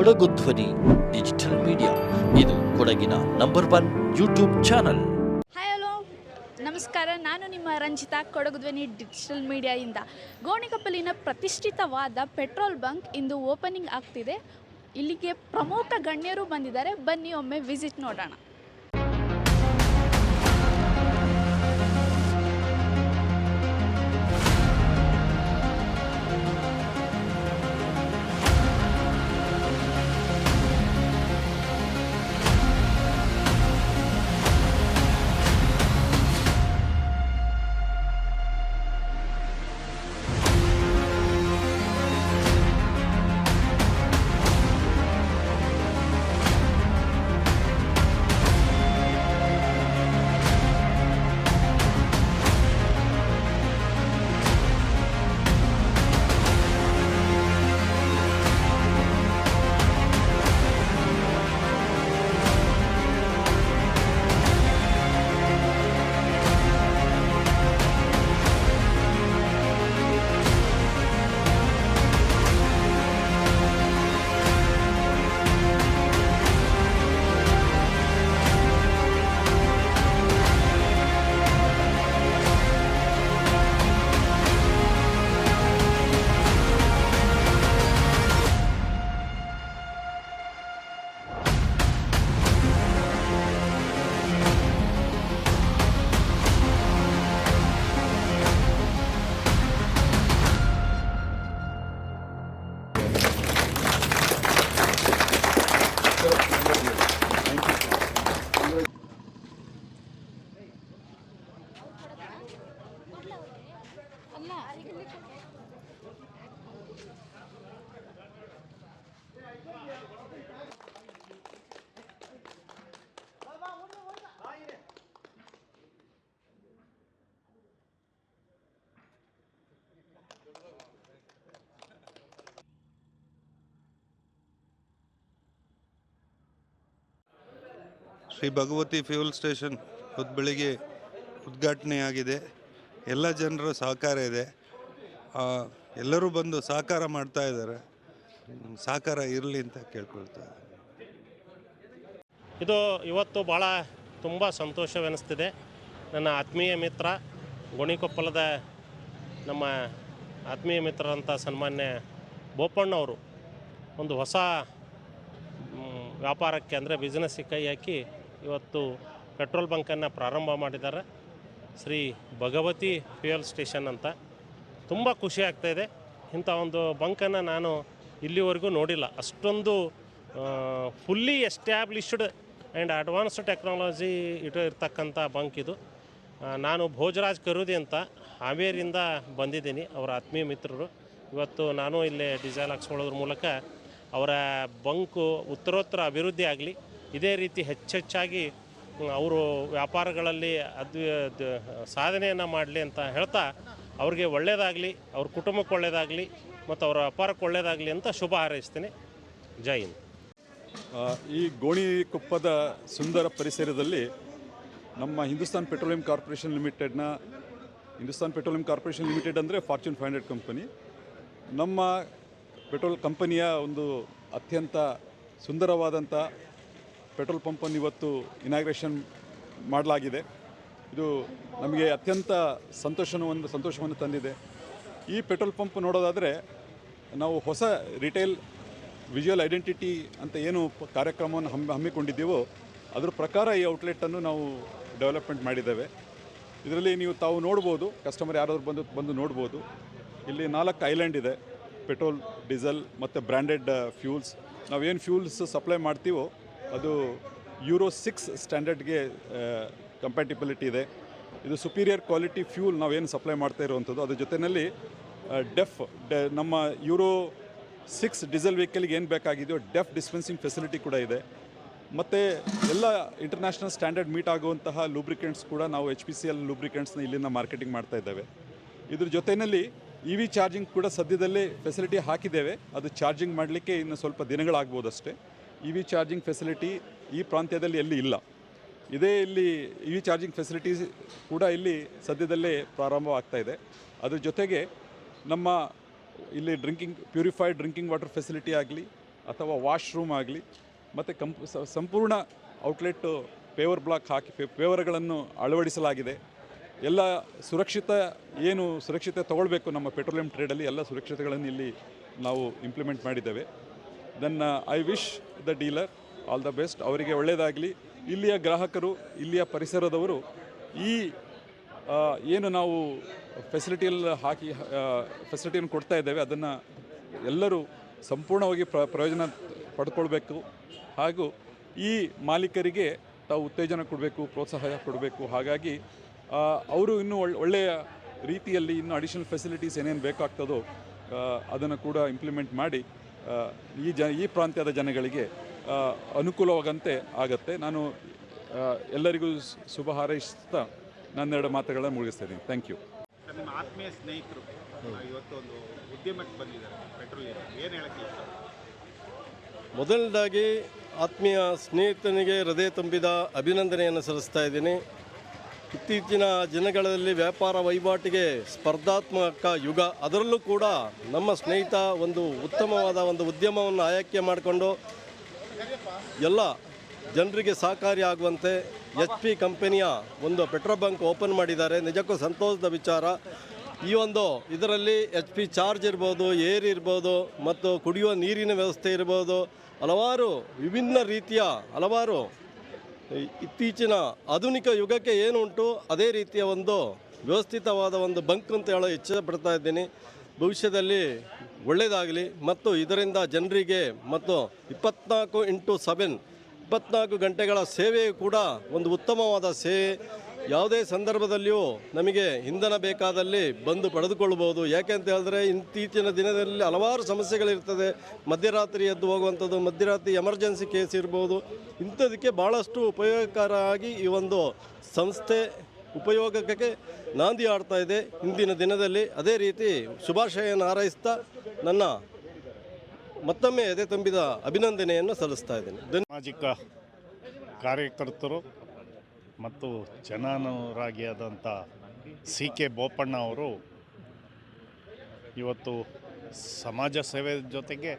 Kodagu Dhwani, digital media. ಇದು ಕೊಡಗಿನ number one YouTube channel. Hi hello ನಮಸ್ಕಾರ, ನಾನು ನಿಮ್ಮ ರಂಜಿತಾ, ಕೊಡಗು ಧ್ವನಿ, ಡಿಜಿಟಲ್ ಮೀಡಿಯಾಯಿಂದ. ಗೋಣಿಕಪ್ಪಲಿನ ಪ್ರತಿಷ್ಠಿತವಾದ ಪೆಟ್ರೋಲ್ ಬಂಕ್ ಇಂದು ಓಪನಿಂಗ್ ಆಗ್ತಿದೆ. ಇಲ್ಲಿಗೆ ಪ್ರಮುಖ ಗಣ್ಯರು ಬಂದಿದ್ದಾರೆ. ಬನ್ನಿ ಒಮ್ಮೆ ವಿಸಿಟ್ ನೋಡೋಣ. ಶ್ರೀ ಭಗವತಿ ಫ್ಯೂಲ್ ಸ್ಟೇಷನ್ ಇವತ್ತು ಬೆಳಿಗ್ಗೆ ಉದ್ಘಾಟನೆಯಾಗಿದೆ. ಎಲ್ಲ ಜನರ ಸಹಕಾರ ಇದೆ. ಎಲ್ಲರೂ ಬಂದು ಸಹಕಾರ ಮಾಡ್ತಾ ಇದ್ದಾರೆ. ಸಹಕಾರ ಇರಲಿ ಅಂತ ಕೇಳ್ಕೊಳ್ತಾ ಇದು ಇವತ್ತು ಭಾಳ ತುಂಬ ಸಂತೋಷವೆನಿಸ್ತಿದೆ. ನನ್ನ ಆತ್ಮೀಯ ಮಿತ್ರ, ಗೋಣಿಕೊಪ್ಪಲದ ನಮ್ಮ ಆತ್ಮೀಯ ಮಿತ್ರರಂಥ ಸನ್ಮಾನ್ಯ ಬೋಪಣ್ಣವರು ಒಂದು ಹೊಸ ವ್ಯಾಪಾರಕ್ಕೆ ಅಂದರೆ ಬಿಸ್ನೆಸ್ಸಿಗೆ ಕೈ ಹಾಕಿ ಇವತ್ತು ಪೆಟ್ರೋಲ್ ಬಂಕನ್ನು ಪ್ರಾರಂಭ ಮಾಡಿದ್ದಾರೆ. ಶ್ರೀ ಭಗವತಿ ಫ್ಯೂಯಲ್ ಸ್ಟೇಷನ್ ಅಂತ. ತುಂಬ ಖುಷಿ ಆಗ್ತಾಯಿದೆ ಇಂಥ ಒಂದು ಬಂಕನ್ನು ನಾನು ಇಲ್ಲಿವರೆಗೂ ನೋಡಿಲ್ಲ. ಅಷ್ಟೊಂದು fully established and advanced technology ಇಟ್ಟು ಇರ್ತಕ್ಕಂಥ ಬಂಕ್ ಇದು. ನಾನು ಭೋಜರಾಜ್ ಕರುದಿ ಅಂತ ಹಾವೇರಿಯಿಂದ ಬಂದಿದ್ದೀನಿ, ಅವರ ಆತ್ಮೀಯ ಮಿತ್ರರು. ಇವತ್ತು ನಾನು ಇಲ್ಲೇ ಡಿಸೈಲ್ ಹಾಕ್ಸ್ಕೊಳ್ಳೋದ್ರ ಮೂಲಕ ಅವರ ಬಂಕು ಉತ್ತರೋತ್ತರ ಅಭಿವೃದ್ಧಿ ಆಗಲಿ ಇದೇ ರೀತಿ ಹೆಚ್ಚೆಚ್ಚಾಗಿ ಅವರು ವ್ಯಾಪಾರಗಳಲ್ಲಿ ಅದ್ ಸಾಧನೆಯನ್ನು ಮಾಡಲಿ ಅಂತ ಹೇಳ್ತಾ ಅವ್ರಿಗೆ ಒಳ್ಳೆಯದಾಗಲಿ ಅವ್ರ ಕುಟುಂಬಕ್ಕೆ ಒಳ್ಳೆಯದಾಗಲಿ ಮತ್ತು ಅವರ ವ್ಯಾಪಾರಕ್ಕೆ ಒಳ್ಳೆಯದಾಗಲಿ ಅಂತ ಶುಭ ಹಾರೈಸ್ತೀನಿ. ಜೈ ಹಿಂದ್. ಈ ಗೋಣಿಕೊಪ್ಪದ ಸುಂದರ ಪರಿಸರದಲ್ಲಿ ನಮ್ಮ ಹಿಂದೂಸ್ತಾನ್ ಪೆಟ್ರೋಲಿಯಂ ಕಾರ್ಪೊರೇಷನ್ ಲಿಮಿಟೆಡ್ನ, ಹಿಂದೂಸ್ತಾನ್ ಪೆಟ್ರೋಲಿಯಂ ಕಾರ್ಪೊರೇಷನ್ ಲಿಮಿಟೆಡ್ ಅಂದರೆ ಫಾರ್ಚೂನ್ ಫೈವ್ ಹಂಡ್ರೆಡ್ ಕಂಪನಿ. ನಮ್ಮ ಪೆಟ್ರೋಲ್ ಕಂಪನಿಯ ಒಂದು ಅತ್ಯಂತ ಸುಂದರವಾದಂಥ ಪೆಟ್ರೋಲ್ ಪಂಪನ್ನು ಇವತ್ತು ಇನಾಗ್ರೇಷನ್ ಮಾಡಲಾಗಿದೆ. ಇದು ನಮಗೆ ಅತ್ಯಂತ ಸಂತೋಷವನ್ನು ಸಂತೋಷವನ್ನು ತಂದಿದೆ. ಈ ಪೆಟ್ರೋಲ್ ಪಂಪ್ ನೋಡೋದಾದರೆ ನಾವು ಹೊಸ ರಿಟೇಲ್ ವಿಜುವಲ್ ಐಡೆಂಟಿಟಿ ಅಂತ ಏನು ಕಾರ್ಯಕ್ರಮವನ್ನು ಹಮ್ಮಿ, ಹಮ್ಮಿಕೊಂಡಿದ್ದೀವೋ, ಅದರ ಪ್ರಕಾರ ಈ ಔಟ್ಲೆಟನ್ನು ನಾವು ಡೆವಲಪ್ಮೆಂಟ್ ಮಾಡಿದ್ದೇವೆ. ಇದರಲ್ಲಿ ನೀವು ತಾವು ನೋಡ್ಬೋದು ಕಸ್ಟಮರ್ ಯಾರಾದರೂ ಬಂದು ಬಂದು ನೋಡ್ಬೋದು. ಇಲ್ಲಿ ನಾಲ್ಕು ಐಲ್ಯಾಂಡ್ ಇದೆ. ಪೆಟ್ರೋಲ್, ಡೀಸೆಲ್ ಮತ್ತು ಬ್ರ್ಯಾಂಡೆಡ್ ಫ್ಯೂಲ್ಸ್ ನಾವೇನು ಫ್ಯೂಲ್ಸ್ ಸಪ್ಲೈ ಮಾಡ್ತೀವೋ ಅದು ಯೂರೋ ಸಿಕ್ಸ್ ಸ್ಟ್ಯಾಂಡರ್ಡ್ಗೆ ಕಂಪ್ಯಾಟಿಬಿಲಿಟಿ ಇದೆ. ಇದು ಸುಪೀರಿಯರ್ ಕ್ವಾಲಿಟಿ ಫ್ಯೂಲ್ ನಾವೇನು ಸಪ್ಲೈ ಮಾಡ್ತಾ ಇರುವಂಥದ್ದು, ಅದ್ರ ಜೊತೆಯಲ್ಲಿ ಡೆಫ್ ಡೆ, ನಮ್ಮ ಯೂರೋ ಸಿಕ್ಸ್ ಡೀಸೆಲ್ ವೆಹಿಕಲ್ಗೆ ಏನು ಬೇಕಾಗಿದೆಯೋ ಡೆಫ್ ಡಿಸ್ಪೆನ್ಸಿಂಗ್ ಫೆಸಿಲಿಟಿ ಕೂಡ ಇದೆ. ಮತ್ತು ಎಲ್ಲ ಇಂಟರ್ನ್ಯಾಷನಲ್ ಸ್ಟ್ಯಾಂಡರ್ಡ್ ಮೀಟ್ ಆಗುವಂತಹ ಲೂಬ್ರಿಕೆಂಟ್ಸ್ ಕೂಡ ನಾವು ಎಚ್ ಪಿ ಸಿ ಎಲ್ ಲೂಬ್ರಿಕೆಂಟ್ಸ್ನ ಇಲ್ಲಿಂದ ಮಾರ್ಕೆಟಿಂಗ್ ಮಾಡ್ತಾ ಇದ್ದೇವೆ. ಇದ್ರ ಜೊತೆಯಲ್ಲಿ ಇ ವಿ ಚಾರ್ಜಿಂಗ್ ಕೂಡ ಸದ್ಯದಲ್ಲೇ ಫೆಸಿಲಿಟಿ ಹಾಕಿದ್ದೇವೆ. ಅದು ಚಾರ್ಜಿಂಗ್ ಮಾಡಲಿಕ್ಕೆ ಇನ್ನು ಸ್ವಲ್ಪ ದಿನಗಳಾಗ್ಬೋದು ಅಷ್ಟೇ ಇ ವಿ ಚಾರ್ಜಿಂಗ್ ಫೆಸಿಲಿಟಿ ಈ ಪ್ರಾಂತ್ಯದಲ್ಲಿ ಎಲ್ಲಿ ಇಲ್ಲ. ಇದೇ ಇಲ್ಲಿ ಇ ವಿ ಚಾರ್ಜಿಂಗ್ ಫೆಸಿಲಿಟೀಸ್ ಕೂಡ ಇಲ್ಲಿ ಸದ್ಯದಲ್ಲೇ ಪ್ರಾರಂಭವಾಗ್ತಾ ಇದೆ. ಅದರ ಜೊತೆಗೆ ನಮ್ಮ ಇಲ್ಲಿ drinking purified drinking water facility ಆಗಲಿ ಅಥವಾ ವಾಶ್ರೂಮ್ ಆಗಲಿ ಮತ್ತು ಕಂಪ್ ಸಂಪೂರ್ಣ ಔಟ್ಲೆಟ್ ಪೇವರ್ ಬ್ಲಾಕ್ ಹಾಕಿ ಪೇವರ್ಗಳನ್ನು ಅಳವಡಿಸಲಾಗಿದೆ. ಎಲ್ಲ ಸುರಕ್ಷಿತ, ಏನು ಸುರಕ್ಷತೆ ತಗೊಳ್ಬೇಕು ನಮ್ಮ ಪೆಟ್ರೋಲಿಯಂ ಟ್ರೇಡಲ್ಲಿ ಎಲ್ಲ ಸುರಕ್ಷತೆಗಳನ್ನು ಇಲ್ಲಿ ನಾವು ಇಂಪ್ಲಿಮೆಂಟ್ ಮಾಡಿದ್ದೇವೆ. Then I wish the dealer. All the best. ಅವರಿಗೆ ಒಳ್ಳೆಯದಾಗಲಿ ಇಲ್ಲಿಯ ಗ್ರಾಹಕರು, ಇಲ್ಲಿಯ ಪರಿಸರದವರು, ಈ ಏನು ನಾವು ಫೆಸಿಲಿಟಿಯಲ್ಲಿ ಹಾಕಿ ಫೆಸಿಲಿಟಿಯನ್ನು ಕೊಡ್ತಾ ಇದ್ದೇವೆ, ಅದನ್ನು ಎಲ್ಲರೂ ಸಂಪೂರ್ಣವಾಗಿ ಪ್ರ, ಪ್ರಯೋಜನ ಪಡ್ಕೊಳ್ಬೇಕು. ಹಾಗೂ ಈ ಮಾಲೀಕರಿಗೆ ತಾವು ಉತ್ತೇಜನ ಕೊಡಬೇಕು, ಪ್ರೋತ್ಸಾಹ ಕೊಡಬೇಕು. ಹಾಗಾಗಿ ಅವರು ಇನ್ನೂ ಒಳ್ಳೆ ಒಳ್ಳೆಯ ರೀತಿಯಲ್ಲಿ ಇನ್ನೂ ಅಡಿಷನಲ್ ಫೆಸಿಲಿಟೀಸ್ ಏನೇನು ಬೇಕಾಗ್ತದೋ ಅದನ್ನು ಕೂಡ ಇಂಪ್ಲಿಮೆಂಟ್ ಮಾಡಿ ಈ ಜ ಈ ಪ್ರಾಂತ್ಯದ ಜನಗಳಿಗೆ ಅನುಕೂಲವಾಗಂತೆ ಆಗತ್ತೆ. ನಾನು ಎಲ್ಲರಿಗೂ ಶುಭ ಹಾರೈಸ್ತಾ ನನ್ನೆರಡು ಮಾತುಗಳನ್ನು ಮುಗಿಸ್ತಾ ಇದ್ದೀನಿ. ಥ್ಯಾಂಕ್ ಯು ಸರ್, ನಿಮ್ಮ ಆತ್ಮೀಯ ಸ್ನೇಹಿತರು ಇವತ್ತು ಒಂದು ಉದ್ಯಮಕ್ಕೆ ಬಂದಿದ್ದಾರೆ ಪೆಟ್ರೋಲಿಯಂ ಏನು ಹೇಳಕ್ಕೆ ಮೊದಲನೇದಾಗಿ ಆತ್ಮೀಯ ಸ್ನೇಹಿತನಿಗೆ ಹೃದಯ ತುಂಬಿದ ಅಭಿನಂದನೆಯನ್ನು ಸಲ್ಲಿಸ್ತಾ ಇದ್ದೀನಿ. ಇತ್ತೀಚಿನ ದಿನಗಳಲ್ಲಿ ವ್ಯಾಪಾರ ವಹಿವಾಟಿಗೆ ಸ್ಪರ್ಧಾತ್ಮಕ ಯುಗ. ಅದರಲ್ಲೂ ಕೂಡ ನಮ್ಮ ಸ್ನೇಹಿತ ಒಂದು ಉತ್ತಮವಾದ ಒಂದು ಉದ್ಯಮವನ್ನು ಆಯ್ಕೆ ಮಾಡಿಕೊಂಡು ಎಲ್ಲ ಜನರಿಗೆ ಸಹಕಾರಿಯಾಗುವಂತೆ ಎಚ್ ಪಿ ಕಂಪನಿಯ ಒಂದು ಪೆಟ್ರೋಲ್ ಬಂಕ್ ಓಪನ್ ಮಾಡಿದ್ದಾರೆ. ನಿಜಕ್ಕೂ ಸಂತೋಷದ ವಿಚಾರ. ಈ ಒಂದು ಇದರಲ್ಲಿ ಎಚ್ ಪಿ ಚಾರ್ಜ್ ಇರ್ಬೋದು, ಏರ್ ಇರ್ಬೋದು, ಮತ್ತು ಕುಡಿಯುವ ನೀರಿನ ವ್ಯವಸ್ಥೆ ಇರ್ಬೋದು, ಹಲವಾರು ವಿಭಿನ್ನ ರೀತಿಯ ಹಲವಾರು ಇತ್ತೀಚಿನ ಆಧುನಿಕ ಯುಗಕ್ಕೆ ಏನು ಉಂಟು ಅದೇ ರೀತಿಯ ಒಂದು ವ್ಯವಸ್ಥಿತವಾದ ಒಂದು ಬಂಕ್ ಅಂತ ಹೇಳೋ ಇಚ್ಛೆ ಪಡ್ತಾ ಇದ್ದೀನಿ. ಭವಿಷ್ಯದಲ್ಲಿ ಒಳ್ಳೆಯದಾಗಲಿ ಮತ್ತು ಇದರಿಂದ ಜನರಿಗೆ ಮತ್ತು ಇಪ್ಪತ್ನಾಲ್ಕು ಇಂಟು ಸೆವೆನ್, ಇಪ್ಪತ್ನಾಲ್ಕು ಗಂಟೆಗಳ ಸೇವೆಯು ಕೂಡ ಒಂದು ಉತ್ತಮವಾದ ಸೇವೆ. ಯಾವುದೇ ಸಂದರ್ಭದಲ್ಲಿಯೂ ನಮಗೆ ಇಂಧನ ಬೇಕಾದಲ್ಲಿ ಬಂದು ಪಡೆದುಕೊಳ್ಳಬಹುದು. ಯಾಕೆ ಅಂತ ಹೇಳಿದ್ರೆ, ಇತ್ತೀಚಿನ ದಿನದಲ್ಲಿ ಹಲವಾರು ಸಮಸ್ಯೆಗಳಿರ್ತದೆ. ಮಧ್ಯರಾತ್ರಿ ಎದ್ದು ಹೋಗುವಂಥದ್ದು, ಮಧ್ಯರಾತ್ರಿ ಎಮರ್ಜೆನ್ಸಿ ಕೇಸ್ ಇರ್ಬೋದು. ಇಂಥದಕ್ಕೆ ಭಾಳಷ್ಟು ಉಪಯೋಗಕರವಾಗಿ ಈ ಒಂದು ಸಂಸ್ಥೆ ಉಪಯೋಗಕ್ಕೆ ನಾಂದಿ ಆಡ್ತಾ ಇದೆ. ಇಂದಿನ ದಿನದಲ್ಲಿ ಅದೇ ರೀತಿ ಶುಭಾಶಯನ ಹಾರೈಸ್ತಾ ನನ್ನ ಮತ್ತೊಮ್ಮೆ ಎದೆ ತುಂಬಿದ ಅಭಿನಂದನೆಯನ್ನು ಸಲ್ಲಿಸ್ತಾ ಇದ್ದೇನೆ. ಸಾಮಾಜಿಕ ಕಾರ್ಯಕರ್ತರು ಮತ್ತು ಜನಾನುರಾಗಿಯಾದಂಥ ಸಿ ಕೆ ಬೋಪಣ್ಣ ಅವರು ಇವತ್ತು ಸಮಾಜ ಸೇವೆ ಜೊತೆಗೆ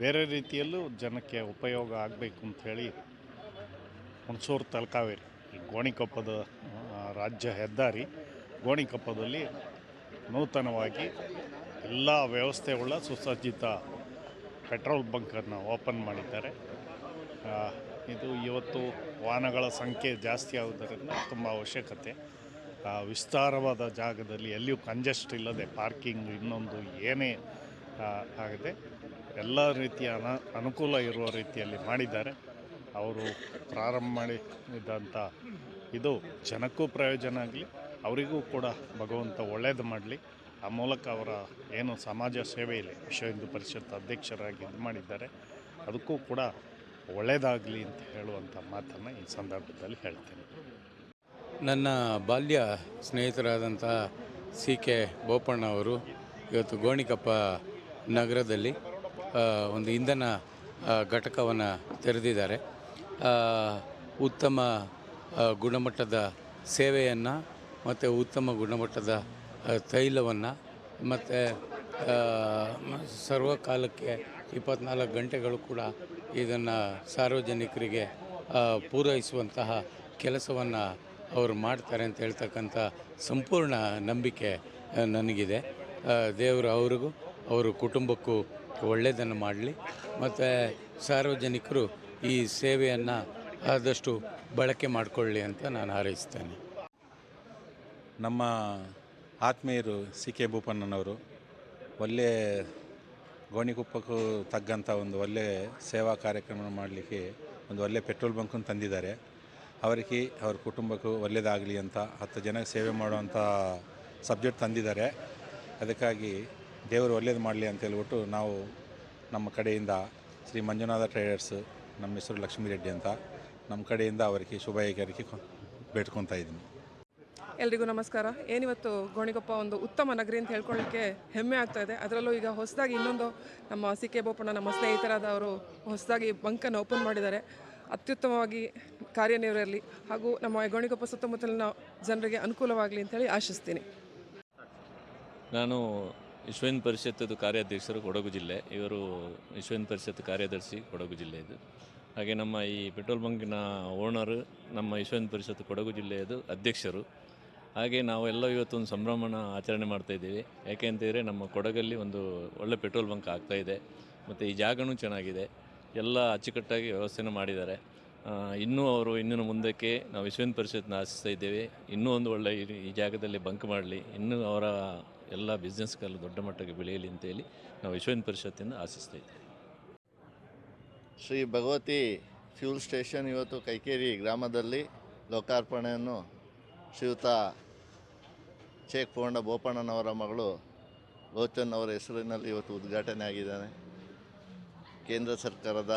ಬೇರೆ ರೀತಿಯಲ್ಲೂ ಜನಕ್ಕೆ ಉಪಯೋಗ ಆಗಬೇಕು ಅಂಥೇಳಿ ಹುಣಸೂರು ತಲಕಾವೇರಿ ಗೋಣಿಕೊಪ್ಪದ ರಾಜ್ಯ ಹೆದ್ದಾರಿ ಗೋಣಿಕೊಪ್ಪದಲ್ಲಿ ನೂತನವಾಗಿ ಎಲ್ಲ ವ್ಯವಸ್ಥೆಗಳ ಸುಸಜ್ಜಿತ ಪೆಟ್ರೋಲ್ ಬಂಕನ್ನು ಓಪನ್ ಮಾಡಿದ್ದಾರೆ. ಇದು ಇವತ್ತು ವಾಹನಗಳ ಸಂಖ್ಯೆ ಜಾಸ್ತಿ ಆಗುವುದರಿಂದ ತುಂಬ ಅವಶ್ಯಕತೆ. ವಿಸ್ತಾರವಾದ ಜಾಗದಲ್ಲಿ ಎಲ್ಲಿಯೂ ಕಂಜೆಸ್ಟ್ ಇಲ್ಲದೆ ಪಾರ್ಕಿಂಗ್ ಇನ್ನೊಂದು ಏನೇ ಆಗಿದೆ. ಎಲ್ಲ ರೀತಿಯ ಅನ, ಅನುಕೂಲ ಇರುವ ರೀತಿಯಲ್ಲಿ ಮಾಡಿದ್ದಾರೆ. ಅವರು ಪ್ರಾರಂಭ ಮಾಡಿದಂಥ ಇದು ಜನಕ್ಕೂ ಪ್ರಯೋಜನ ಆಗಲಿ, ಅವರಿಗೂ ಕೂಡ ಭಗವಂತ ಒಳ್ಳೇದು ಮಾಡಲಿ. ಆ ಮೂಲಕ ಅವರ ಏನು ಸಮಾಜ ಸೇವೆ ಇಲ್ಲಿ, ವಿಶ್ವ ಹಿಂದೂ ಪರಿಷತ್ ಅಧ್ಯಕ್ಷರಾಗಿ ಇದು ಮಾಡಿದ್ದಾರೆ. ಅದಕ್ಕೂ ಕೂಡ ಒಳ್ಳೆಯದಾಗಲಿ ಅಂತ ಹೇಳುವಂಥ ಮಾತನ್ನು ಈ ಸಂದರ್ಭದಲ್ಲಿ ಹೇಳ್ತೇನೆ. ನನ್ನ ಬಾಲ್ಯ ಸ್ನೇಹಿತರಾದಂಥ ಸಿ ಕೆ ಬೋಪಣ್ಣ ಅವರು ಇವತ್ತು ಗೋಣಿಕಪ್ಪ ನಗರದಲ್ಲಿ ಒಂದು ಇಂಧನ ಘಟಕವನ್ನು ತೆರೆದಿದ್ದಾರೆ. ಉತ್ತಮ ಗುಣಮಟ್ಟದ ಸೇವೆಯನ್ನು ಮತ್ತು ಉತ್ತಮ ಗುಣಮಟ್ಟದ ತೈಲವನ್ನು ಮತ್ತು ಸರ್ವಕಾಲಕ್ಕೆ ಇಪ್ಪತ್ನಾಲ್ಕು ಗಂಟೆಗಳು ಕೂಡ ಇದನ್ನು ಸಾರ್ವಜನಿಕರಿಗೆ ಪೂರೈಸುವಂತಹ ಕೆಲಸವನ್ನು ಅವರು ಮಾಡ್ತಾರೆ ಅಂತ ಹೇಳ್ತಕ್ಕಂಥ ಸಂಪೂರ್ಣ ನಂಬಿಕೆ ನನಗಿದೆ. ದೇವರು ಅವ್ರಿಗೂ, ಅವರ ಕುಟುಂಬಕ್ಕೂ ಒಳ್ಳೆಯದನ್ನು ಮಾಡಲಿ. ಮತ್ತು ಸಾರ್ವಜನಿಕರು ಈ ಸೇವೆಯನ್ನು ಆದಷ್ಟು ಬಳಕೆ ಮಾಡಿಕೊಳ್ಳಿ ಅಂತ ನಾನು ಹಾರೈಸ್ತೇನೆ. ನಮ್ಮ ಆತ್ಮೀಯರು ಸಿ ಕೆ ಭೂಪಣ್ಣನವರು, ಒಳ್ಳೆ ಗೋಣಿಕೊಪ್ಪಕ್ಕೂ ತಗ್ಗಂಥ ಒಂದು ಒಳ್ಳೆ ಸೇವಾ ಕಾರ್ಯಕ್ರಮ ಮಾಡಲಿಕ್ಕೆ ಒಂದು ಒಳ್ಳೆ ಪೆಟ್ರೋಲ್ ಬಂಕನ್ನು ತಂದಿದ್ದಾರೆ. ಅವರಿಗೆ ಅವ್ರ ಕುಟುಂಬಕ್ಕೂ ಒಳ್ಳೆಯದಾಗಲಿ ಅಂತ ಹತ್ತು ಜನಕ್ಕೆ ಸೇವೆ ಮಾಡುವಂಥ ಸಬ್ಜೆಕ್ಟ್ ತಂದಿದ್ದಾರೆ. ಅದಕ್ಕಾಗಿ ದೇವರು ಒಳ್ಳೇದು ಮಾಡಲಿ ಅಂತ ಹೇಳ್ಬಿಟ್ಟು ನಾವು ನಮ್ಮ ಕಡೆಯಿಂದ ಶ್ರೀ ಮಂಜುನಾಥ ಟ್ರೇಡರ್ಸ್ ನಮ್ಮ ಹೆಸರು ಲಕ್ಷ್ಮೀ ರೆಡ್ಡಿ ಅಂತ ನಮ್ಮ ಕಡೆಯಿಂದ ಅವರಿಗೆ ಶುಭ ಹಾರೈಕೆ ಬೇಡ್ಕೊತಾ ಇದ್ದೀನಿ. ಎಲ್ರಿಗೂ ನಮಸ್ಕಾರ. ಏನಿವತ್ತು ಗೋಣಿಗೊಪ್ಪ ಒಂದು ಉತ್ತಮ ನಗರಿ ಅಂತ ಹೇಳ್ಕೊಳ್ಳಿಕ್ಕೆ ಹೆಮ್ಮೆ ಆಗ್ತಾ ಇದೆ. ಅದರಲ್ಲೂ ಈಗ ಹೊಸದಾಗಿ ಇನ್ನೊಂದು ನಮ್ಮ ಸಿ ಕೆ ಬೋಪಣ್ಣ, ನಮ್ಮ ಸ್ನೇಹಿತರಾದವರು ಹೊಸದಾಗಿ ಬಂಕನ್ನು ಓಪನ್ ಮಾಡಿದ್ದಾರೆ. ಅತ್ಯುತ್ತಮವಾಗಿ ಕಾರ್ಯನಿರ್ವಹಿರಲಿ ಹಾಗೂ ನಮ್ಮ ಗೋಣಿಗೊಪ್ಪ ಸುತ್ತಮುತ್ತಲಿನ ಜನರಿಗೆ ಅನುಕೂಲವಾಗಲಿ ಅಂತೇಳಿ ಆಶಿಸ್ತೀನಿ. ನಾನು ವಿಶ್ವ ಪರಿಷತ್ತದ ಕಾರ್ಯಾಧ್ಯಕ್ಷರು ಕೊಡಗು ಜಿಲ್ಲೆ. ಇವರು ವಿಶ್ವನ್ ಪರಿಷತ್ ಕಾರ್ಯದರ್ಶಿ ಕೊಡಗು ಜಿಲ್ಲೆಯದು ಹಾಗೆ ನಮ್ಮ ಈ ಪೆಟ್ರೋಲ್ ಬಂಕಿನ ಓನರು ನಮ್ಮ ವಿಶ್ವ ಪರಿಷತ್ ಕೊಡಗು ಜಿಲ್ಲೆಯದು ಅಧ್ಯಕ್ಷರು. ಹಾಗೆ ನಾವೆಲ್ಲ ಇವತ್ತೊಂದು ಸಂಭ್ರಮಣ ಆಚರಣೆ ಮಾಡ್ತಾ ಇದ್ದೀವಿ. ಯಾಕೆ ಅಂತಂದರೆ ನಮ್ಮ ಕೊಡಗಲ್ಲಿ ಒಂದು ಒಳ್ಳೆ ಪೆಟ್ರೋಲ್ ಬಂಕ್ ಆಗ್ತಾ ಇದೆ. ಮತ್ತು ಈ ಜಾಗನೂ ಚೆನ್ನಾಗಿದೆ. ಎಲ್ಲ ಅಚ್ಚುಕಟ್ಟಾಗಿ ವ್ಯವಸ್ಥೆನೂ ಮಾಡಿದ್ದಾರೆ. ಇನ್ನೂ ಅವರು ಇನ್ನೂ ಮುಂದಕ್ಕೆ ನಾವು ವಿಶ್ವನ್ ಪರಿಷತ್ನ ಆಶಿಸ್ತಾ ಇದ್ದೇವೆ. ಇನ್ನೂ ಒಂದು ಒಳ್ಳೆ ಈ- ಜಾಗದಲ್ಲಿ ಬಂಕ್ ಮಾಡಲಿ. ಇನ್ನೂ ಅವರ ಎಲ್ಲ ಬಿಸ್ನೆಸ್ಗಳು ದೊಡ್ಡ ಮಟ್ಟಕ್ಕೆ ಬೆಳೆಯಲಿ ಅಂತೇಳಿ ನಾವು ವಿಶ್ವನ್ ಪರಿಷತ್ತಿಂದ ಆಶಿಸ್ತಾ ಇದ್ದೇವೆ. ಶ್ರೀ ಭಗವತಿ ಫ್ಯೂಲ್ ಸ್ಟೇಷನ್ ಇವತ್ತು ಕೈಕೇರಿ ಗ್ರಾಮದಲ್ಲಿ ಲೋಕಾರ್ಪಣೆಯನ್ನು ಶ್ರೀಯುತ ಚೇಕ್ ಪೂರ್ಣ ಬೋಪಣ್ಣನವರ ಮಗಳು ಲೋಚನ್ ಅವರ ಹೆಸರಿನಲ್ಲಿ ಇವತ್ತು ಉದ್ಘಾಟನೆ ಆಗಿದ್ದಾನೆ. ಕೇಂದ್ರ ಸರ್ಕಾರದ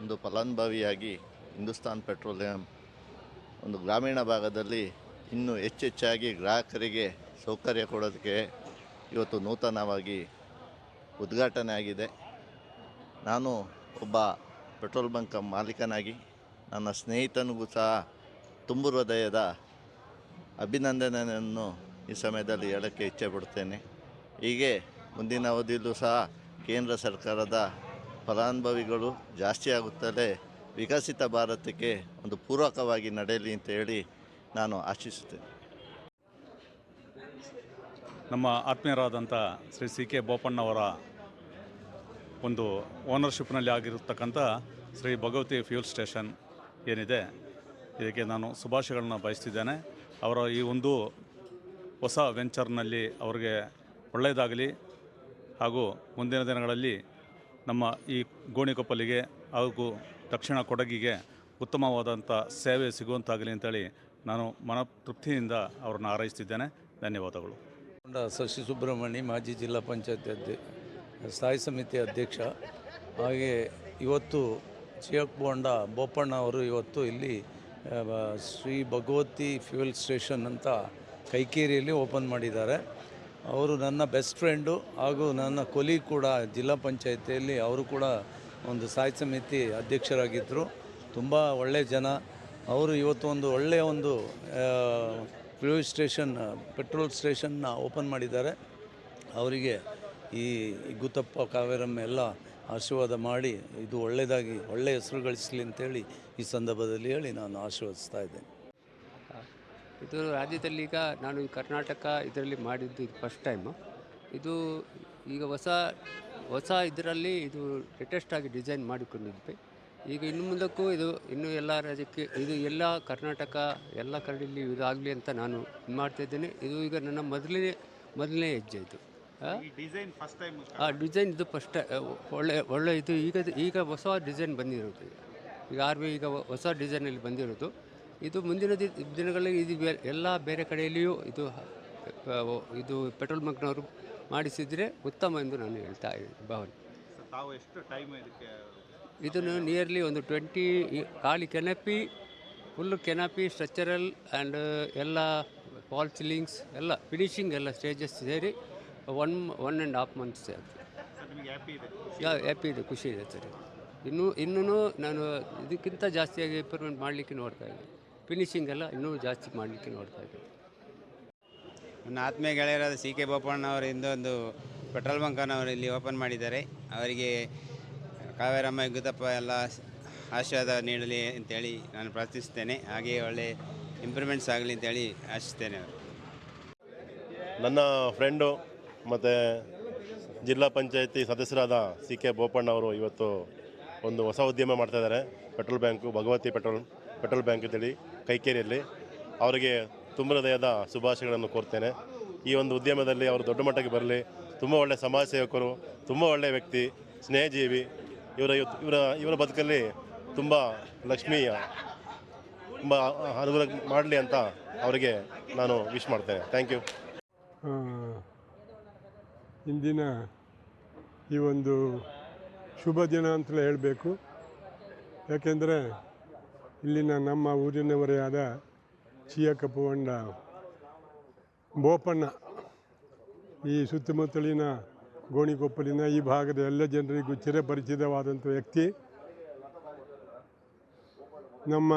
ಒಂದು ಫಲಾನುಭವಿಯಾಗಿ ಹಿಂದೂಸ್ತಾನ್ ಪೆಟ್ರೋಲಿಯಂ ಒಂದು ಗ್ರಾಮೀಣ ಭಾಗದಲ್ಲಿ ಇನ್ನೂ ಹೆಚ್ಚೆಚ್ಚಾಗಿ ಗ್ರಾಹಕರಿಗೆ ಸೌಕರ್ಯ ಕೊಡೋದಕ್ಕೆ ಇವತ್ತು ನೂತನವಾಗಿ ಉದ್ಘಾಟನೆ ಆಗಿದೆ. ನಾನು ಒಬ್ಬ ಪೆಟ್ರೋಲ್ ಬಂಕ್ ಮಾಲೀಕನಾಗಿ ನನ್ನ ಸ್ನೇಹಿತನಿಗೂ ಸಹ ತುಂಬು ಹೃದಯದ ಅಭಿನಂದನೆಯನ್ನು ಈ ಸಮಯದಲ್ಲಿ ಹೇಳೋಕ್ಕೆ ಇಚ್ಛೆ ಪಡ್ತೇನೆ. ಹೀಗೆ ಮುಂದಿನ ಅವಧಿಯಲ್ಲೂ ಸಹ ಕೇಂದ್ರ ಸರ್ಕಾರದ ಫಲಾನುಭವಿಗಳು ಜಾಸ್ತಿ ಆಗುತ್ತದೆ ವಿಕಸಿತ ಭಾರತಕ್ಕೆ ಒಂದು ಪೂರಕವಾಗಿ ನಡೆಯಲಿ ಅಂತ ಹೇಳಿ ನಾನು ಆಶಿಸುತ್ತೇನೆ. ನಮ್ಮ ಆತ್ಮೀಯರಾದಂಥ ಶ್ರೀ ಸಿ ಕೆ ಬೋಪಣ್ಣವರ ಒಂದು ಓನರ್ಶಿಪ್ನಲ್ಲಿ ಆಗಿರತಕ್ಕಂಥ ಶ್ರೀ ಭಗವತಿ ಫ್ಯೂಲ್ ಸ್ಟೇಷನ್ ಏನಿದೆ, ಇದಕ್ಕೆ ನಾನು ಶುಭಾಶಯಗಳನ್ನ ಬಯಸ್ತಿದ್ದೇನೆ. ಅವರ ಈ ಒಂದು ಹೊಸ ವೆಂಚರ್ನಲ್ಲಿ ಅವರಿಗೆ ಒಳ್ಳೆಯದಾಗಲಿ ಹಾಗೂ ಮುಂದಿನ ದಿನಗಳಲ್ಲಿ ನಮ್ಮ ಈ ಗೋಣಿಕೊಪ್ಪಲಿಗೆ ಹಾಗೂ ದಕ್ಷಿಣ ಕೊಡಗಿಗೆ ಉತ್ತಮವಾದಂಥ ಸೇವೆ ಸಿಗುವಂತಾಗಲಿ ಅಂತೇಳಿ ನಾನು ಮನತೃಪ್ತಿಯಿಂದ ಅವರನ್ನು ಹಾರೈಸ್ತಿದ್ದೇನೆ. ಧನ್ಯವಾದಗಳು. ಶಶಿ ಸುಬ್ರಹ್ಮಣ್ಯ ಮಾಜಿ ಜಿಲ್ಲಾ ಪಂಚಾಯತ್ ಅಧ್ಯಕ್ಷ, ಸ್ಥಾಯಿ ಸಮಿತಿ ಅಧ್ಯಕ್ಷ, ಹಾಗೆ ಇವತ್ತು ಚಿಯಕ್ ಬೋಂಡ ಬೋಪಣ್ಣ ಅವರು ಇವತ್ತು ಇಲ್ಲಿ ಶ್ರೀ ಭಗವತಿ ಫ್ಯೂಯಲ್ ಸ್ಟೇಷನ್ ಅಂತ ಕೈಕೇರಿಯಲ್ಲಿ ಓಪನ್ ಮಾಡಿದ್ದಾರೆ. ಅವರು ನನ್ನ ಬೆಸ್ಟ್ ಫ್ರೆಂಡು ಹಾಗೂ ನನ್ನ ಕೊಲಿ ಕೂಡ ಜಿಲ್ಲಾ ಪಂಚಾಯತಿಯಲ್ಲಿ ಅವರು ಕೂಡ ಒಂದು ಸಾಹಿತ್ಯ ಸಮಿತಿ ಅಧ್ಯಕ್ಷರಾಗಿದ್ದರು ತುಂಬ ಒಳ್ಳೆಯ ಜನ. ಅವರು ಇವತ್ತು ಒಂದು ಒಳ್ಳೆಯ ಒಂದು ಫ್ಯೂಯಲ್ ಸ್ಟೇಷನ್ ಪೆಟ್ರೋಲ್ ಸ್ಟೇಷನ್ನ ಓಪನ್ ಮಾಡಿದ್ದಾರೆ. ಅವರಿಗೆ ಈ ಗುತ್ತಪ್ಪ ಕಾವೇರಮ್ಮ ಎಲ್ಲ ಆಶೀರ್ವಾದ ಮಾಡಿ ಇದು ಒಳ್ಳೆಯದಾಗಿ ಒಳ್ಳೆಯ ಹೆಸರು ಗಳಿಸಲಿ ಅಂತೇಳಿ ಈ ಸಂದರ್ಭದಲ್ಲಿ ಹೇಳಿ ನಾನು ಆಶೀರ್ವದಿಸ್ತಾ ಇದ್ದೇನೆ. ಇದು ರಾಜ್ಯದಲ್ಲಿ ಈಗ ನಾನು ಈ ಕರ್ನಾಟಕ ಇದರಲ್ಲಿ ಮಾಡಿದ್ದು ಇದು ಫಸ್ಟ್ ಟೈಮು ಇದು ಈಗ ಹೊಸ ಹೊಸ ಇದರಲ್ಲಿ ಇದು ಲೇಟೆಸ್ಟ್ ಆಗಿ ಡಿಸೈನ್ ಮಾಡಿಕೊಂಡಿದ್ವಿ ಈಗ ಇನ್ನು ಮುಂದಕ್ಕೂ ಇದು ಇನ್ನು ಎಲ್ಲ ರಾಜ್ಯಕ್ಕೆ ಇದು ಎಲ್ಲ ಕರ್ನಾಟಕ ಎಲ್ಲ ಕಡೆಯಲ್ಲಿ ಇದಾಗಲಿ ಅಂತ ನಾನು ಇದು ಮಾಡ್ತಾಯಿದ್ದೇನೆ ಇದು ಈಗ ನನ್ನ ಮೊದಲನೇ ಮೊದಲನೇ ಹೆಜ್ಜೆ ಇದು. ಡಿಸೈನ್ ಫಸ್ಟ್ ಟೈಮ್ ಆ ಡಿಸೈನ್ ಇದು ಫಸ್ಟ್ ಒಳ್ಳೆ ಒಳ್ಳೆ ಇದು ಈಗ ಈಗ ಹೊಸ ಡಿಸೈನ್ ಬಂದಿರೋದು ಈಗ. ಈಗ ಆರ್ ಬಿ ಈಗ ಹೊಸ ಡಿಸೈನಲ್ಲಿ ಬಂದಿರೋದು. ಇದು ಮುಂದಿನ ದಿ- ದಿನಗಳಲ್ಲಿ ಇದು ಬೆ- ಎಲ್ಲ ಬೇರೆ ಕಡೆಯಲ್ಲಿಯೂ ಇದು ಇದು ಪೆಟ್ರೋಲ್ ಬಂಕ್ನವರು ಮಾಡಿಸಿದರೆ ಉತ್ತಮ ಎಂದು ನಾನು ಹೇಳ್ತಾ ಇದ್ದೀನಿ ಭಾವನೆ. ತಾವು ಎಷ್ಟು ಟೈಮ್ ಇದಕ್ಕೆ ಇದನ್ನು ನಿಯರ್ಲಿ ಒಂದು ಟ್ವೆಂಟಿ ಖಾಲಿ canopy full canopy structural and ಎಲ್ಲ ಫಾಲ್ ಸೀಲಿಂಗ್ಸ್ ಎಲ್ಲ ಫಿನಿಶಿಂಗ್ ಎಲ್ಲ ಸ್ಟೇಜಸ್ ಸೇರಿ one one and half months ಇದೆ? ಹ್ಯಾಪಿ ಇದೆ ಖುಷಿ ಇದೆ ಸರ್. ಇನ್ನೂ ಇನ್ನೂ ನಾನು ಇದಕ್ಕಿಂತ ಜಾಸ್ತಿಯಾಗಿ ಇಂಪ್ರೂವ್ಮೆಂಟ್ ಮಾಡಲಿಕ್ಕೆ ನೋಡ್ತಾ ಇದ್ದೀನಿ. ಫಿನಿಶಿಂಗ್ ಎಲ್ಲ ಇನ್ನೂ ಜಾಸ್ತಿ ಮಾಡಲಿಕ್ಕೆ ನೋಡ್ತಾ ಇದ್ದೀವಿ. ನನ್ನ ಆತ್ಮೀಯ ಗೆಳೆಯರಾದ ಸಿ ಕೆ ಬೋಪಣ್ಣವರು ಒಂದು ಪೆಟ್ರೋಲ್ ಬಂಕನ್ನು ಅವರು ಇಲ್ಲಿ ಓಪನ್ ಮಾಡಿದ್ದಾರೆ. ಅವರಿಗೆ ಕಾವೇರಮ್ಮ ಗುತ್ತಪ್ಪ ಎಲ್ಲ ಆಶೀರ್ವಾದ ನೀಡಲಿ ಅಂತೇಳಿ ನಾನು ಪ್ರಾರ್ಥಿಸ್ತೇನೆ ಹಾಗೆಯೇ ಒಳ್ಳೆ ಇಂಪ್ರೂವ್ಮೆಂಟ್ಸ್ ಆಗಲಿ ಅಂತೇಳಿ ಆಶಿಸ್ತೇನೆ ಅವರು ನನ್ನ ಫ್ರೆಂಡು ಮತ್ತು ಜಿಲ್ಲಾ ಪಂಚಾಯತಿ ಸದಸ್ಯರಾದ ಸಿ ಕೆ ಬೋಪಣ್ಣ ಅವರು ಇವತ್ತು ಒಂದು ಹೊಸ ಉದ್ಯಮ ಮಾಡ್ತಾ ಇದ್ದಾರೆ. Petrol bank Bhagavathi petrol petrol bank ಅಂತೇಳಿ. ಕೈಕೇರಿಯಲ್ಲಿ ಅವರಿಗೆ ತುಂಬ ಹೃದಯದ ಶುಭಾಶಯಗಳನ್ನು ಕೋರ್ತೇನೆ. ಈ ಒಂದು ಉದ್ಯಮದಲ್ಲಿ ಅವರು ದೊಡ್ಡ ಮಟ್ಟಕ್ಕೆ ಬರಲಿ. ತುಂಬ ಒಳ್ಳೆಯ ಸಮಾಜ ಸೇವಕರು, ತುಂಬ ಒಳ್ಳೆಯ ವ್ಯಕ್ತಿ, ಸ್ನೇಹಜೀವಿ. ಇವರ ಇವರ ಇವರ ಬದುಕಲ್ಲಿ ತುಂಬ ಲಕ್ಷ್ಮಿಯ ತುಂಬ ಅನುಗ್ರಹ ಮಾಡಲಿ ಅಂತ ಅವರಿಗೆ ನಾನು ವಿಶ್ ಮಾಡ್ತೇನೆ. ಥ್ಯಾಂಕ್ ಯು ಇಂದಿನ ಈ ಒಂದು ಶುಭ ದಿನ ಅಂತಲೇ ಹೇಳಬೇಕು. ಯಾಕೆಂದರೆ ಇಲ್ಲಿನ ನಮ್ಮ ಊರಿನವರೇ ಆದ ಚಿಯಕಪ್ಪಗೊಂಡ ಬೋಪಣ್ಣ, ಈ ಸುತ್ತಮುತ್ತಲಿನ ಗೋಣಿಕೊಪ್ಪಲಿನ ಈ ಭಾಗದ ಎಲ್ಲ ಜನರಿಗೂ ಚಿರಪರಿಚಿತವಾದಂಥ ವ್ಯಕ್ತಿ. ನಮ್ಮ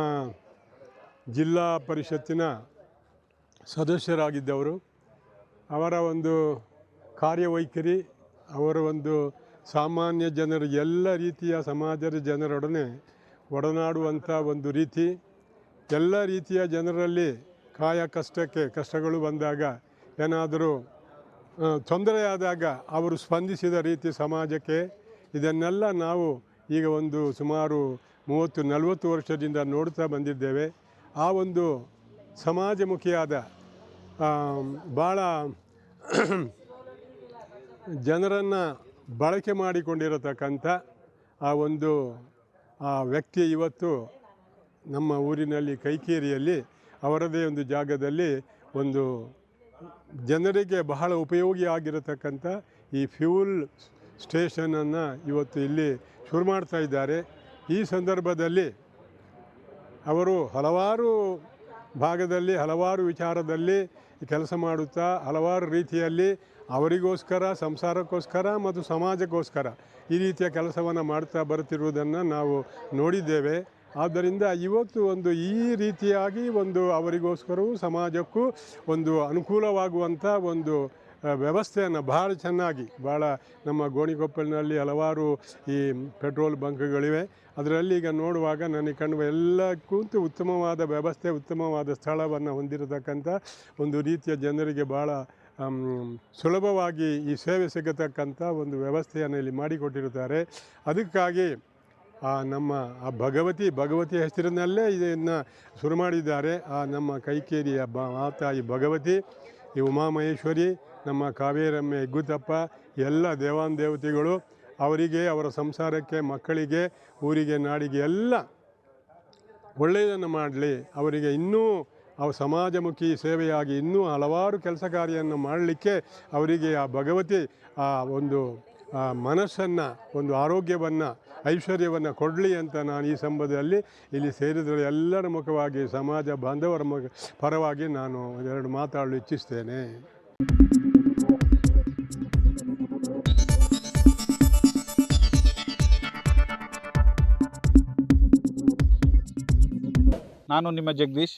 ಜಿಲ್ಲಾ ಪರಿಷತ್ತಿನ ಸದಸ್ಯರಾಗಿದ್ದವರು. ಅವರ ಒಂದು ಕಾರ್ಯವೈಖರಿ, ಅವರ ಒಂದು ಸಾಮಾನ್ಯ ಜನರು, ಎಲ್ಲ ರೀತಿಯ ಸಮಾಜದ ಜನರೊಡನೆ ಒಡನಾಡುವಂಥ ಒಂದು ರೀತಿ, ಎಲ್ಲ ರೀತಿಯ ಜನರಲ್ಲಿ ಕಾಯ ಕಷ್ಟಕ್ಕೆ, ಕಷ್ಟಗಳು ಬಂದಾಗ ಏನಾದರೂ ತೊಂದರೆಯಾದಾಗ ಅವರು ಸ್ಪಂದಿಸಿದ ರೀತಿ ಸಮಾಜಕ್ಕೆ ಇದನ್ನೆಲ್ಲ ನಾವು ಈಗ ಒಂದು ಸುಮಾರು ಮೂವತ್ತು, ನಲವತ್ತು ವರ್ಷದಿಂದ ನೋಡ್ತಾ ಬಂದಿದ್ದೇವೆ. ಆ ಒಂದು ಸಮಾಜಮುಖಿಯಾದ ಭಾಳ ಜನರನ್ನು ಬಳಕೆ ಮಾಡಿಕೊಂಡಿರತಕ್ಕಂಥ ಆ ಒಂದು ಆ ವ್ಯಕ್ತಿ ಇವತ್ತು ನಮ್ಮ ಊರಿನಲ್ಲಿ ಕೈಕೇರಿಯಲ್ಲಿ ಅವರದೇ ಒಂದು ಜಾಗದಲ್ಲಿ ಒಂದು ಜನರಿಗೆ ಬಹಳ ಉಪಯೋಗಿ ಆಗಿರತಕ್ಕಂಥ ಈ ಫ್ಯೂಲ್ ಸ್ಟೇಷನನ್ನು ಇವತ್ತು ಇಲ್ಲಿ ಶುರು ಮಾಡ್ತಾ ಇದ್ದಾರೆ. ಈ ಸಂದರ್ಭದಲ್ಲಿ ಅವರು ಹಲವಾರು ಭಾಗದಲ್ಲಿ, ಹಲವಾರು ವಿಚಾರದಲ್ಲಿ ಕೆಲಸ ಮಾಡುತ್ತಾ, ಹಲವಾರು ರೀತಿಯಲ್ಲಿ ಅವರಿಗೋಸ್ಕರ, ಸಂಸಾರಕ್ಕೋಸ್ಕರ ಮತ್ತು ಸಮಾಜಕ್ಕೋಸ್ಕರ ಈ ರೀತಿಯ ಕೆಲಸವನ್ನು ಮಾಡ್ತಾ ಬರುತ್ತಿರುವುದನ್ನು ನಾವು ನೋಡಿದ್ದೇವೆ. ಆದ್ದರಿಂದ ಇವತ್ತು ಒಂದು ಈ ರೀತಿಯಾಗಿ ಒಂದು ಅವರಿಗೋಸ್ಕರವೂ ಸಮಾಜಕ್ಕೂ ಒಂದು ಅನುಕೂಲವಾಗುವಂಥ ಒಂದು ವ್ಯವಸ್ಥೆಯನ್ನು ಭಾಳ ಚೆನ್ನಾಗಿ ಭಾಳ ನಮ್ಮ ಗೋಣಿಕೊಪ್ಪಲಿನಲ್ಲಿ ಹಲವಾರು ಈ ಪೆಟ್ರೋಲ್ ಬಂಕ್ಗಳಿವೆ. ಅದರಲ್ಲಿ ಈಗ ನೋಡುವಾಗ ನನಗೆ ಕಂಡು ಎಲ್ಲಕ್ಕೂ ಉತ್ತಮವಾದ ವ್ಯವಸ್ಥೆ, ಉತ್ತಮವಾದ ಸ್ಥಳವನ್ನು ಹೊಂದಿರತಕ್ಕಂಥ ಒಂದು ರೀತಿಯ ಜನರಿಗೆ ಭಾಳ ಸುಲಭವಾಗಿ ಈ ಸೇವೆ ಸಿಗತಕ್ಕಂಥ ಒಂದು ವ್ಯವಸ್ಥೆಯನ್ನು ಇಲ್ಲಿ ಮಾಡಿಕೊಟ್ಟಿರುತ್ತಾರೆ. ಅದಕ್ಕಾಗಿ, ಆ, ನಮ್ಮ, ಆ, ಭಗವತಿ ಭಗವತಿ ಹೆಸರಿನಲ್ಲೇ ಇದನ್ನು ಶುರು ಮಾಡಿದ್ದಾರೆ. ಆ, ನಮ್ಮ ಕೈಕೇರಿಯ ಬ, ಮಾತಾಯಿ ಭಗವತಿ, ಈ ಉಮಾಮಹೇಶ್ವರಿ, ನಮ್ಮ ಕಾವೇರಮ್ಮ ಹೆಗ್ಗುತಪ್ಪ ಎಲ್ಲ ದೇವಾನ್ ದೇವತೆಗಳು, ಅವರಿಗೆ, ಅವರ ಸಂಸಾರಕ್ಕೆ, ಮಕ್ಕಳಿಗೆ, ಊರಿಗೆ, ನಾಡಿಗೆ ಎಲ್ಲ ಒಳ್ಳೆಯದನ್ನು ಮಾಡಲಿ. ಅವರಿಗೆ ಇನ್ನೂ ಅವ ಸಮಾಜಮುಖಿ ಸೇವೆಯಾಗಿ ಇನ್ನೂ ಹಲವಾರು ಕೆಲಸ ಕಾರ್ಯವನ್ನು ಮಾಡಲಿಕ್ಕೆ ಅವರಿಗೆ ಆ ಭಗವತಿ, ಆ ಒಂದು ಮನಸ್ಸನ್ನು, ಒಂದು ಆರೋಗ್ಯವನ್ನು, ಐಶ್ವರ್ಯವನ್ನು ಕೊಡಲಿ ಅಂತ ನಾನು ಈ ಸಂಬಂಧದಲ್ಲಿ ಇಲ್ಲಿ ಸೇರಿದರೆ ಎಲ್ಲರ ಮುಖವಾಗಿ, ಸಮಾಜ ಬಾಂಧವರ ಮುಖ, ಪರವಾಗಿ ನಾನು ಒಂದೆರಡು ಮಾತಾಡಲು ಇಚ್ಛಿಸ್ತೇನೆ. ನಾನು ನಿಮ್ಮ ಜಗದೀಶ್.